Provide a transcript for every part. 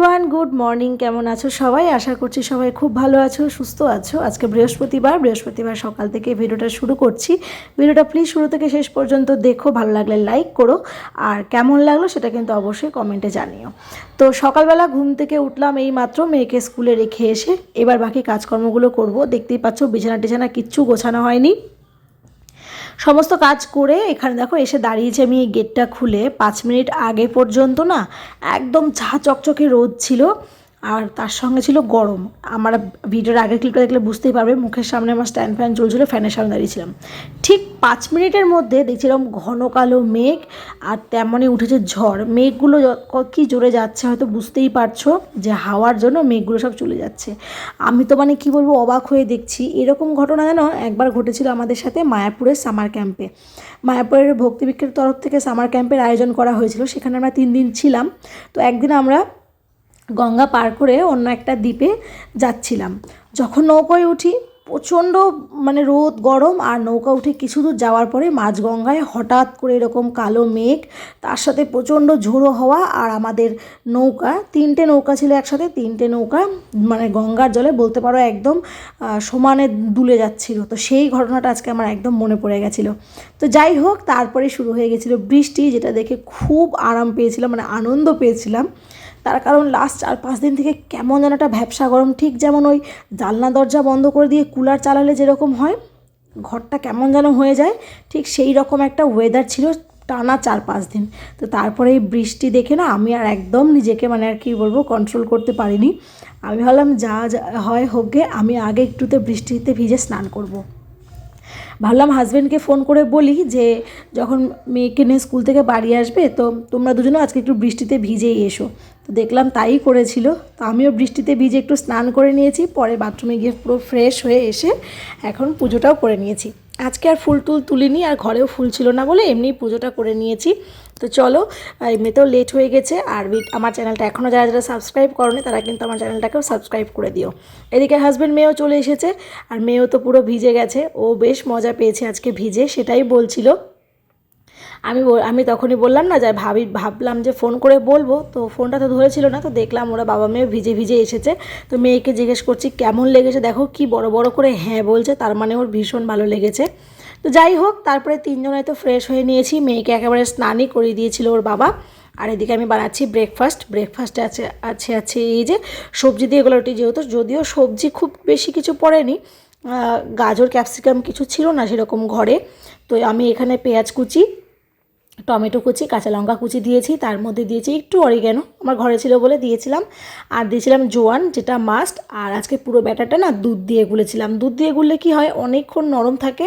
Everyone good morning কেমন আছো সবাই? আশা করছি সবাই খুব ভালো আছো, সুস্থ আছো। আজকে বৃহস্পতিবার বৃহস্পতিবার সকাল থেকে ভিডিওটা শুরু করছি। ভিডিওটা প্লিজ শুরু থেকে শেষ পর্যন্ত দেখো, ভালো লাগলে লাইক করো। আর কেমন লাগল সেটা কিন্তু অবশ্যই কমেন্টে জানিও। তো সকালবেলা ঘুম থেকে উঠলাম এই মাত্র মেয়েকে স্কুলে রেখে এসে। এবার বাকি কাজকর্মগুলো করব। দেখতেই পাচ্ছ বিছানা টিছানা কিচ্ছু গোছানো হয়নি। সমস্ত কাজ করে এখানে দেখো এসে দাঁড়িয়েছি আমি এই গেটটা খুলে। পাঁচ মিনিট আগে পর্যন্ত না একদম ঝা চকচকে রোদ ছিল। আর তার সঙ্গে ছিল গরম। আমার ভিডিওর আগের ক্লিপটা দেখলে বুঝতেই পারবে, মুখের সামনে আমার স্ট্যান্ড ফ্যান চলছিল ফ্যানের সামনে দাঁড়িয়েছিলাম ঠিক পাঁচ মিনিটের মধ্যে দেখছিলাম ঘন কালো মেঘ আর তেমনই উঠেছে ঝড়। মেঘগুলো কি জোরে যাচ্ছে হয়তো বুঝতেই পারছ যে হাওয়ার জন্য মেঘগুলো সব চলে যাচ্ছে। আমি তো মানে কি বলব, অবাক হয়ে দেখছি। এরকম ঘটনা যেন একবার ঘটেছিল আমাদের সাথে মায়াপুরের সামার ক্যাম্পে মায়াপুরের ভক্তিবিক্ষের তরফ থেকে সামার ক্যাম্পের আয়োজন করা হয়েছিল। সেখানে আমরা তিন দিন ছিলাম। তো একদিন আমরা গঙ্গা পার করে অন্য একটা দ্বীপে যাচ্ছিলাম। যখন নৌকায় উঠি, প্রচণ্ড মানে রোদ, গরম, আর নৌকা উঠে কিছু দূর যাওয়ার পরে মাঝ গঙ্গায় হঠাৎ করে এরকম কালো মেঘ, তার সাথে প্রচণ্ড ঝোড়ো হওয়া আর আমাদের নৌকা, তিনটে নৌকা ছিল একসাথে, তিনটে নৌকা মানে গঙ্গার জলে বলতে পারো একদম সমানে দুলে যাচ্ছিল। তো সেই ঘটনাটা আজকে আমার একদম মনে পড়ে গেছিল। তো যাই হোক, তারপরে শুরু হয়ে গেছিল বৃষ্টি, যেটা দেখে খুব আরাম পেয়েছিলাম মানে আনন্দ পেয়েছিলাম। তার কারণ লাস্ট চার পাঁচ দিন থেকে কেমন যেন একটা ভ্যাবসা গরম। ঠিক যেমন ওই জানলা দরজা বন্ধ করে দিয়ে কুলার চালালে যেরকম হয়, ঘরটা কেমন যেন হয়ে যায়, ঠিক সেই রকম একটা ওয়েদার ছিল টানা চার পাঁচ দিন। তো তারপরে এই বৃষ্টি দেখে না আমি আর একদম নিজেকে মানে আর কি বলব কন্ট্রোল করতে পারিনি। আমি ভাবলাম যা যা হয় হোক গে, আমি আগে একটুতে বৃষ্টিতে ভিজে স্নান করব। ভাবলাম হাজব্যান্ডকে ফোন করে বলি যে, যখন মেয়েকে নিয়ে স্কুল থেকে বাড়ি আসবে, তো তোমরা দুজনে আজকে একটু বৃষ্টিতে ভিজেই এসো। তো দেখলাম তাই করেছিল। তো আমিও বৃষ্টিতে ভিজে একটু স্নান করে নিয়েছি, পরে বাথরুমে গিয়ে পুরো ফ্রেশ হয়ে এসে এখন পুজোটাও করে নিয়েছি। আজকে আর ফুল টুল তুলিনি, আর ঘরেও ফুল ছিল না বলে এমনি পুজোটা করে নিয়েছি। তো চলো এমনিতেও লেট হয়ে গেছে আর আমার চ্যানেলটা এখনও যারা যারা সাবস্ক্রাইব করনি, তারা কিন্তু আমার চ্যানেলটাকেও সাবস্ক্রাইব করে দিও। এদিকে হাজব্যান্ড মেয়েও চলে এসেছে আর মেয়েও তো পুরো ভিজে গেছে। ও বেশ মজা পেয়েছে আজকে ভিজে, সেটাই বলছিল। আমি আমি তখনই বললাম না যে, ভাবি ভাবলাম যে ফোন করে বলব। তো ফোনটা তো ধরেছিল না, তো দেখলাম ওরা বাবা মেয়ে ভিজে ভিজে এসেছে। তো মেয়েকে জিজ্ঞেস করছি, কেমন লেগেছে? দেখো কি বড় বড় করে হ্যাঁ বলছে, তার মানে ওর ভীষণ ভালো লেগেছে। তো যাই হোক, তারপরে তিনজনে তো ফ্রেশ হয়ে নিয়েছি। মেয়েকে একেবারে স্নানই করিয়ে দিয়েছিল ওর বাবা। আর এদিকে আমি বানাচ্ছি ব্রেকফাস্ট ব্রেকফাস্টে আছে আছে আছে এই যে সবজি দিয়ে এগুলো যেহেতু, যদিও সবজি খুব বেশি কিছু পড়েনি। গাজর ক্যাপসিকাম কিছু ছিল না সেরকম ঘরে। তো আমি এখানে পেঁয়াজ কুচি, টমেটো কুচি, কাঁচা লঙ্কা কুচি দিয়েছি। তার মধ্যে দিয়েছি একটু অরিগ্যানো আমার ঘরে ছিল বলে দিয়েছিলাম। আর দিয়েছিলাম জোয়ান, যেটা মাস্ট আর আজকে পুরো ব্যাটারটা না দুধ দিয়ে গুলেছিলাম। দুধ দিয়ে গুললে কি হয়? অনেকক্ষণ নরম থাকে।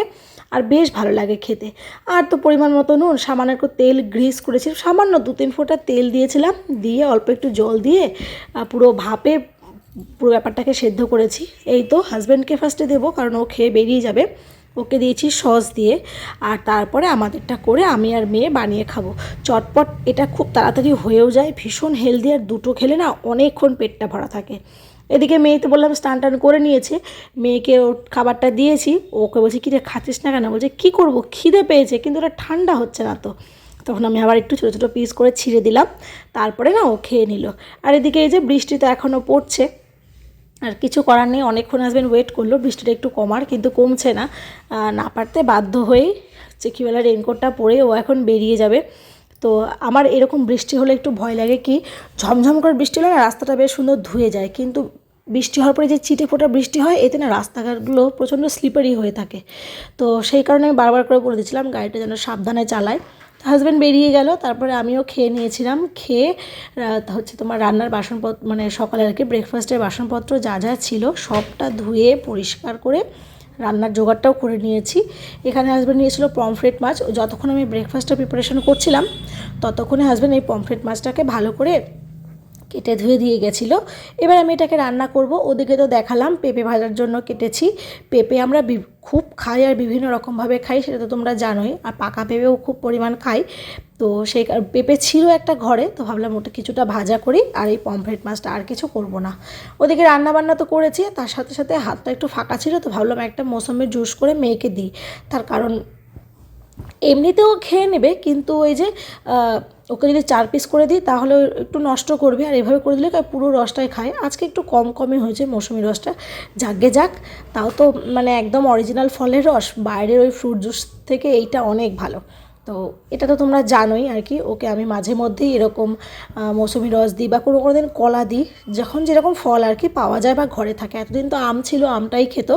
আর বেশ ভালো লাগে খেতে। আর তো পরিমাণ মতো নুন, সামান্য একটু তেল গ্রিস করেছি সামান্য দু তিন ফোঁটা তেল দিয়েছিলাম, দিয়ে অল্প একটু জল দিয়ে পুরো ভাপে পুরো ব্যাপারটাকে সেদ্ধ করেছি। এই তো হাজব্যান্ডকে ফার্স্টে দেবো, কারণ ও খেয়ে বেরিয়ে যাবে। ওকে দিয়েছি সস দিয়ে, আর তারপরে আমাদেরটা করে আমি আর মেয়ে বানিয়ে খাব। চটপট এটা খুব তাড়াতাড়ি হয়েও যায়, ভীষণ হেলদি আর দুটো খেলে না অনেকক্ষণ পেটটা ভরা থাকে। এদিকে মেয়েতে বললাম স্নান টান করে নিয়েছে। মেয়েকে ও খাবারটা দিয়েছি। ওকে বলছি কী রে খাচ্ছিস না কেন? বলছে, কী করব? খিদে পেয়েছে, কিন্তু ওটা ঠান্ডা হচ্ছে না তো। তখন আমি আবার একটু ছোটো ছোটো পিস করে ছিঁড়ে দিলাম। তারপরে না, ও খেয়ে নিল। আর এদিকে এই যে বৃষ্টি তো এখনও পড়ছে, আর কিছু করার নেই। অনেকক্ষণ হাজব্যান্ড ওয়েট করল, বৃষ্টিটা একটু কমার, কিন্তু কমছে না। না পারতে বাধ্য হয়েই চেকিওয়ালা রেনকোটটা পরে ও এখন বেরিয়ে যাবে। তো আমার এরকম বৃষ্টি হলে একটু ভয় লাগে কি, ঝমঝম করে বৃষ্টি হলে না রাস্তাটা বেশ সুন্দর ধুয়ে যায়। কিন্তু বৃষ্টি হওয়ার পরে যে চিটে ফোটা বৃষ্টি হয়, এতে না রাস্তাঘাটগুলো প্রচণ্ড স্লিপারি হয়ে থাকে। তো সেই কারণে আমি বারবার করে বলে দিচ্ছিলাম গাড়িটা যেন সাবধানে চালায়। হাজব্যান্ড বেরিয়ে গেল, তারপরে আমিও খেয়ে নিয়েছিলাম। খেয়ে হচ্ছে তোমার রান্নার বাসনপত্র মানে সকালে আর কি ব্রেকফাস্টের বাসনপত্র যা যা ছিল, সবটা ধুয়ে পরিষ্কার করে রান্নার জোগাড়টাও করে নিয়েছি। এখানে হাজব্যান্ড নিয়েছিল পমফ্রেট মাছ। যতক্ষণ আমি ব্রেকফাস্টটা প্রিপারেশন করছিলাম, ততক্ষণে হাজব্যান্ড এই পমফ্রেট মাছটাকে ভালো করে কেটে ধুয়ে দিয়ে গেছিল। এবার আমি এটাকে রান্না করব। ওদিকে তো দেখালাম, পেঁপে ভাজার জন্য কেটেছি। পেঁপে আমরা খুব খাই আর বিভিন্ন রকমভাবে খাই, সেটা তো তোমরা জানোই। আর পাকা পেঁপেও খুব পরিমাণ খাই। তো সেই পেঁপে ছিল একটা ঘরে, তো ভাবলাম ওটা কিছুটা ভাজা করি, আর এই পমফ্রেট মাছটা আর কিছু করব না। ওদিকে রান্না বান্না তো করেছি, তার সাথে সাথে হাতটা একটু ফাঁকা ছিল, তো ভাবলাম একটা মৌসুমের জুস করে মেয়েকে দিই। তার কারণ এমনিতেও খেয়ে নেবে, কিন্তু ওই যে ওকে যদি চার পিস করে দিই, তাহলে একটু নষ্ট করবে। আর এভাবে করে দিলে পুরো রসটাই খায়। আজকে একটু কম কমই হয়েছে মৌসুমি রসটা। যাকে যাক, তাও তো মানে একদম অরিজিনাল ফলের রস। বাইরের ওই ফ্রুট জুস থেকে এইটা অনেক ভালো। তো এটা তো তোমরা জানোই আর কি। ওকে আমি মাঝে মধ্যেই এরকম মৌসুমি রস দিই বা কোনো কোনো দিন কলা দিই। যখন যেরকম ফল আর কি পাওয়া যায় বা ঘরে থাকে। এতদিন তো আম ছিল, আমটাই খেত।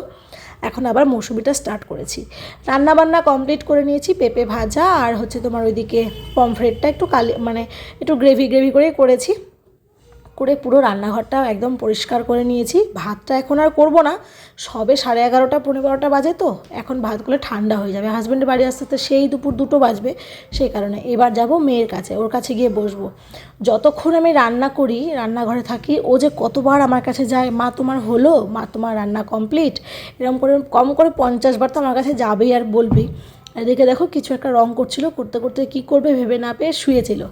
এখন আবার মৌসুমিটা স্টার্ট করেছি। রান্না বান্না কমপ্লিট করে নিয়েছি, পেঁপে ভাজা আর হচ্ছে তোমার ওইদিকে পমফ্রেটটা একটু কালি মানে একটু গ্রেভি গ্রেভি করেই করেছি। করে পুরো রান্নাঘরটা একদম পরিষ্কার করে নিয়েছি। ভাতটা এখন আর করব না। সবে সাড়ে এগারোটা পনেরো বারোটা বাজে তো। এখন ভাতগুলো ঠান্ডা হয়ে যাবে। হাজব্যান্ডের বাড়ি আসতে তো সেই দুপুর দুটো বাজবে। সেই কারণে এবার যাব মেয়ের কাছে, ওর কাছে গিয়ে বসবো। যতক্ষণ আমি রান্না করি, রান্নাঘরে থাকি, ও যে কতবার আমার কাছে যায়, মা, তোমার হলো? মা, তোমার রান্না কমপ্লিট এরকম করে কম করে পঞ্চাশ বার তো আমার কাছে যাবেই আর বলবেই। এদিকে দেখো, কিছু একটা রং করছিল, করতে করতে কি করবে ভেবে না পেয়ে শুয়েছিল।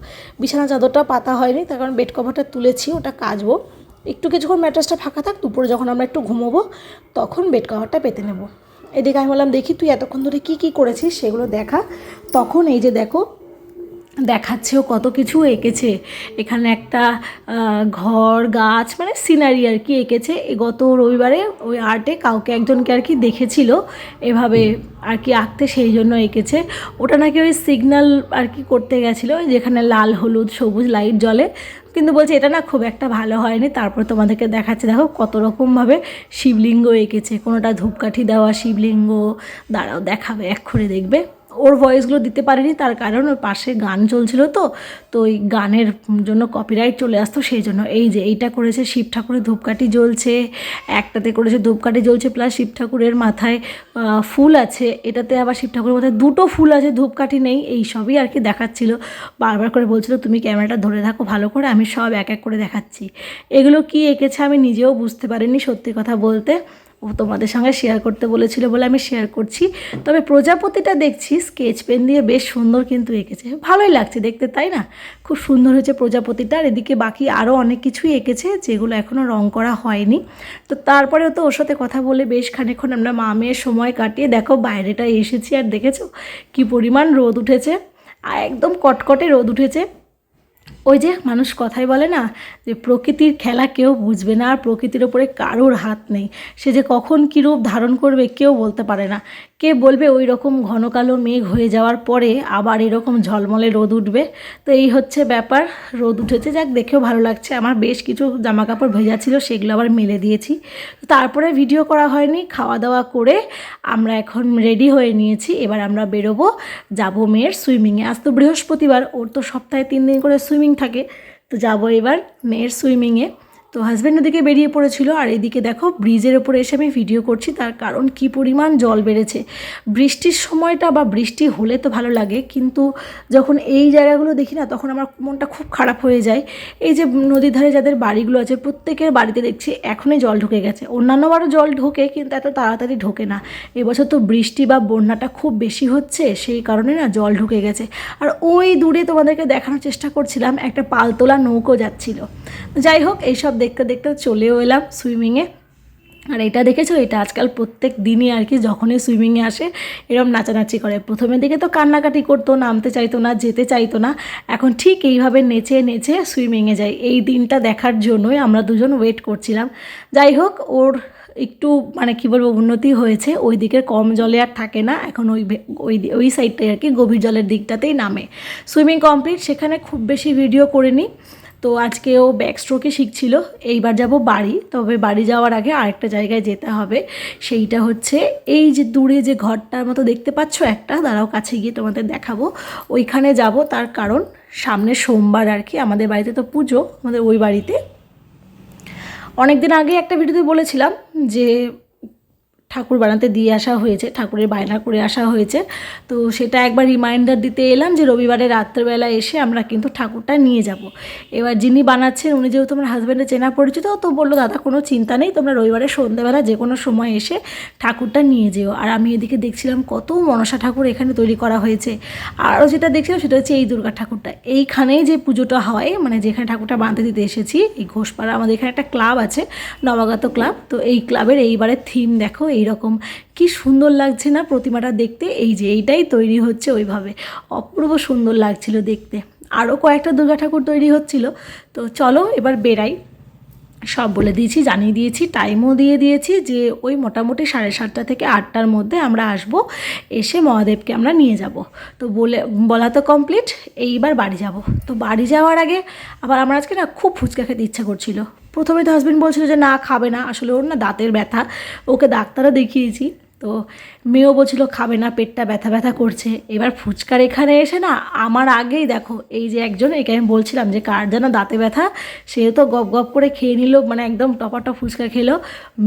বিছানা চাদরটা পাতা হয়নি, তার কারণ বেড কভারটা তুলেছি, ওটা কাচবো। একটু কিছুক্ষণ ম্যাট্রাসটা ফাঁকা থাক, দুপুরে যখন আমরা একটু ঘুমোবো, তখন বেড কভারটা পেতে নেব। এদিকে আমি বললাম, দেখি তুই এতক্ষণ ধরে কি কি করেছিস সেগুলো দেখা। তখন এই যে দেখো দেখাচ্ছেও কত কিছু এঁকেছে। এখানে একটা ঘর, গাছ মানে সিনারি আর কি এঁকেছে। গত রবিবারে ওই আর্টে কাউকে একজনকে আর কি দেখেছিল, এভাবে আর কি আঁকতে সেই জন্য এঁকেছে। ওটা নাকি ওই সিগন্যাল আর কি করতে গেছিল যেখানে লাল, হলুদ, সবুজ লাইট জ্বলে। কিন্তু বলছে, এটা না খুব একটা ভালো হয়নি, তারপর তোমাদেরকে দেখাচ্ছে। দেখো কত রকমভাবে শিবলিঙ্গ এঁকেছে। কোনোটা ধূপকাঠি দেওয়া শিবলিঙ্গ, দাঁড়াও দেখাবে এক্ষুনি দেখবে। ওর ভয়েসগুলো দিতে পারিনি, তার কারণ ওর পাশে গান চলছিল তো তো ওই গানের জন্য কপিরাইট চলে আসতো, সেই জন্য এই যে এইটা করেছে শিব ঠাকুরের ধূপকাঠি জ্বলছে, একটাতে করেছে ধূপকাঠি জ্বলছে প্লাস শিব ঠাকুরের মাথায় ফুল আছে, এটাতে আবার শিব ঠাকুরের মাথায় দুটো ফুল আছে, ধূপকাঠি নেই, এই সবই আর কি দেখাচ্ছিল। বারবার করে বলছিল, তুমি ক্যামেরাটা ধরে থাকো ভালো করে, আমি সব এক এক করে দেখাচ্ছি। এগুলো কি এঁকেছে আমি নিজেও বুঝতে পারিনি, সত্যি কথা বলতে। তোমাদের সঙ্গে শেয়ার করতে বলেছিল বলে আমি শেয়ার করছি। তবে প্রজাপতিটা দেখছি স্কেচ পেন দিয়ে বেশ সুন্দর কিন্তু এঁকেছে। ভালোই লাগছে দেখতে, তাই না? খুব সুন্দর হয়েছে প্রজাপতিটা আর এদিকে বাকি আরও অনেক কিছুই এঁকেছে যেগুলো এখনও রং করা হয়নি। তো তারপরেও তো ওর সাথে কথা বলে বেশ খানিক্ষণ আমরা মা মেয়ের সময় কাটিয়ে দেখো বাইরেটা এসেছি আর দেখেছ কি পরিমাণ রোদ উঠেছে। আর একদম কটকটে রোদ উঠেছে। ওই যে মানুষ কথাই বলে না যে প্রকৃতির খেলা কেউ বুঝবে না আর প্রকৃতির ওপরে কারোর হাত নেই। সে যে কখন কী রূপ ধারণ করবে কেউ বলতে পারে না। কে বলবে ওই রকম ঘন কালো মেঘ হয়ে যাওয়ার পরে আবার এরকম ঝলমলে রোদ উঠবে? তো এই হচ্ছে ব্যাপার। রোদ উঠেছে, যাক দেখেও ভালো লাগছে। আমার বেশ কিছু জামা কাপড় ভেজা ছিল, সেগুলো আবার মেলে দিয়েছি। তারপরে ভিডিও করা হয়নি, খাওয়া দাওয়া করে আমরা এখন রেডি হয়ে নিয়েছি। এবার আমরা বেরোবো, যাব মেয়ের সুইমিংয়ে। আজ তো বৃহস্পতিবার, ওর তো সপ্তাহে তিন দিন করে সুইমিং থাকে। তো যাব এবার মেয়ের সুইমিংয়ে তো হাজব্যান্ড ওদিকে বেরিয়ে পড়েছিল আর এদিকে দেখো ব্রিজের ওপরে এসে আমি ভিডিও করছি, তার কারণ কি পরিমাণ জল বেড়েছে। বৃষ্টির সময়টা বা বৃষ্টি হলে তো ভালো লাগে, কিন্তু যখন এই জায়গাগুলো দেখি না, তখন আমার মনটা খুব খারাপ হয়ে যায়। এই যে নদীর ধারে যাদের বাড়িগুলো আছে, প্রত্যেকের বাড়িতে দেখছি এখনই জল ঢুকে গেছে। অন্যান্যবারও জল ঢোকে, কিন্তু এত তাড়াতাড়ি ঢোকে না। এবছর তো বৃষ্টি বা বন্যাটা খুব বেশি হচ্ছে, সেই কারণে না জল ঢুকে গেছে। আর ওই দূরে তোমাদেরকে দেখানোর চেষ্টা করছিলাম, একটা পালতোলা নৌকো যাচ্ছিল। যাই হোক, এইসব দেখতে দেখতে চলেও এলাম সুইমিংয়ে। আর এটা দেখেছ? এটা আজকাল প্রত্যেক দিনই আর কি যখনই সুইমিংয়ে আসে এরকম নাচানাচি করে। প্রথমের দিকে তো কান্নাকাটি করতো, নামতে চাইতো না, যেতে চাইতো না। এখন ঠিক এইভাবে নেচে নেচে সুইমিংয়ে যায় এই দিনটা দেখার জন্যই আমরা দুজন ওয়েট করছিলাম। যাই হোক, ওর একটু মানে কী বলব, উন্নতি হয়েছে। ওই দিকের কম জলে আর থাকে না। এখন ওই ওই ওই সাইডটাই আর কি, গভীর জলের দিকটাতেই নামে। সুইমিং কমপ্লিট, সেখানে খুব বেশি ভিডিও করিনি। তো আজকে ও ব্যাক স্ট্রোকে শিখছিল। এইবার যাব বাড়ি, তবে বাড়ি যাওয়ার আগে আরেকটা জায়গায় যেতে হবে। সেইটা হচ্ছে এই যে দূরে যে ঘরটার মতো দেখতে পাচ্ছ একটা, দাঁড়াও কাছে গিয়ে তোমাদের দেখাবো। ওইখানে যাব তার কারণ সামনে সোমবার আর কি, আমাদের বাড়িতে তো পুজো, আমাদের ওই বাড়িতে। অনেক দিন আগে একটা ভিডিওতে বলেছিলাম যে ঠাকুর বানাতে দিয়ে আসা হয়েছে, ঠাকুরের বায়না করে আসা হয়েছে। তো সেটা একবার রিমাইন্ডার দিতে এলাম যে রবিবারে রাত্রেবেলা এসে আমরা কিন্তু ঠাকুরটা নিয়ে যাব। এবার যিনি বানাচ্ছেন, উনি যেহেতু আমার হাজব্যান্ডের চেনা পরিচিত, তো বলল, দাদা, কোনো চিন্তা নেই, তোমরা রবিবারে সন্ধ্যেবেলা যে কোনো সময় এসে ঠাকুরটা নিয়ে যেও। আর আমি এদিকে দেখছিলাম কত মনসা ঠাকুর এখানে তৈরি করা হয়েছে। আরও যেটা দেখছিলাম, সেটা হচ্ছে এই দুর্গা ঠাকুরটা। এইখানেই যে পুজোটা হয় মানে যেখানে ঠাকুরটা বাঁধতে দিতে এসেছি, এই ঘোষপাড়া, আমাদের এখানে একটা ক্লাব আছে, নবাগত ক্লাব। তো এই ক্লাবের এইবারের থিম দেখো এইরকম। কি সুন্দর লাগছে না প্রতিমাটা দেখতে? এই যে এইটাই তৈরি হচ্ছে ওইভাবে। অপূর্ব সুন্দর লাগছিল দেখতে। আরও কয়েকটা দুর্গা ঠাকুর তৈরি হচ্ছিল। তো চলো এবার বেরাই সব বলে দিয়েছি, জানিয়ে দিয়েছি টাইমও দিয়ে দিয়েছি যে ওই মোটামুটি সাড়ে সাতটা থেকে আটটার মধ্যে আমরা আসব। এসে মহাদেবকে আমরা নিয়ে যাব। তো বলে, বলা তো কমপ্লিট এইবার বাড়ি যাব। তো বাড়ি যাওয়ার আগে আবার আমার আজকে না খুব ফুচকা খেতে ইচ্ছা করছিল। প্রথমে তো হাজব্যান্ড বলছিল যে, না, খাবে না। আসলে ওর না দাঁতের ব্যথা। ওকে ডাক্তারও দেখিয়েছি। তো মেয়েও বলছিল, খাবে না, পেটটা ব্যথা ব্যথা করছে। এবার ফুচকার এখানে এসে না, আমার আগেই দেখো, এই যে একজন, একে আমি বলছিলাম যে, কার যেন দাঁতে ব্যথা? সে তো গপ গপ করে খেয়ে নিল মানে একদম টপাটপ ফুচকা খেলো।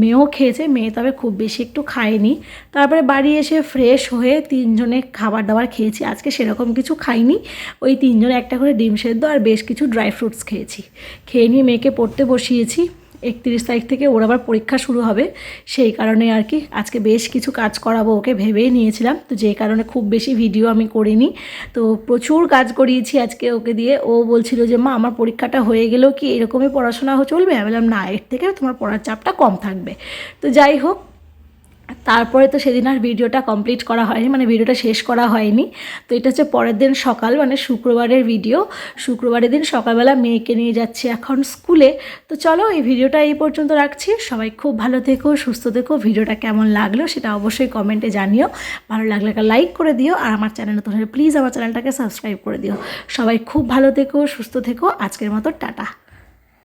মেয়েও খেয়েছে, মেয়ে তবে খুব বেশি একটু খায়নি। তারপরে বাড়ি এসে ফ্রেশ হয়ে তিনজনে খাবার দাবার খেয়েছি, আজকে সেরকম কিছু খাইনি। ওই তিনজনে একটা করে ডিম সেদ্ধ আর বেশ কিছু ড্রাই ফ্রুটস খেয়েছি। খেয়ে নিয়ে মেয়েকে পড়তে বসিয়েছি। একত্রিশ তারিখ থেকে ওর আবার পরীক্ষা শুরু হবে। সেই কারণে আর কি আজকে বেশ কিছু কাজ করাবো ওকে ভেবেই নিয়েছিলাম। তো যে কারণে খুব বেশি ভিডিও আমি করিনি। তো প্রচুর কাজ করিয়েছি আজকে ওকে দিয়ে। ও বলছিল যে, মা, আমার পরীক্ষাটা হয়ে গেলেও কি এরকমই পড়াশোনা চলবে? আমি বললাম, না, এর থেকে তোমার পড়ার চাপটা কম থাকবে। তো যাই হোক তারপরে তো সেদিন আর ভিডিওটা কমপ্লিট করা হয়নি মানে ভিডিওটা শেষ করা হয়নি। তো এটা হচ্ছে পরের দিন সকাল মানে শুক্রবারের ভিডিও শুক্রবারের দিন সকালবেলা মেয়েকে নিয়ে যাচ্ছি এখন স্কুলে তো চলো এই ভিডিওটা এই পর্যন্ত রাখছি। সবাই খুব ভালো থেকো, সুস্থ থেকো। ভিডিওটা কেমন লাগল সেটা অবশ্যই কমেন্টে জানিও। ভালো লাগলে একটা লাইক করে দিও আর আমার চ্যানেল হলে প্লিজ আমার চ্যানেলটাকে সাবস্ক্রাইব করে দিও। সবাই খুব ভালো থেকো, সুস্থ থেকো। আজকের মতো টাটা।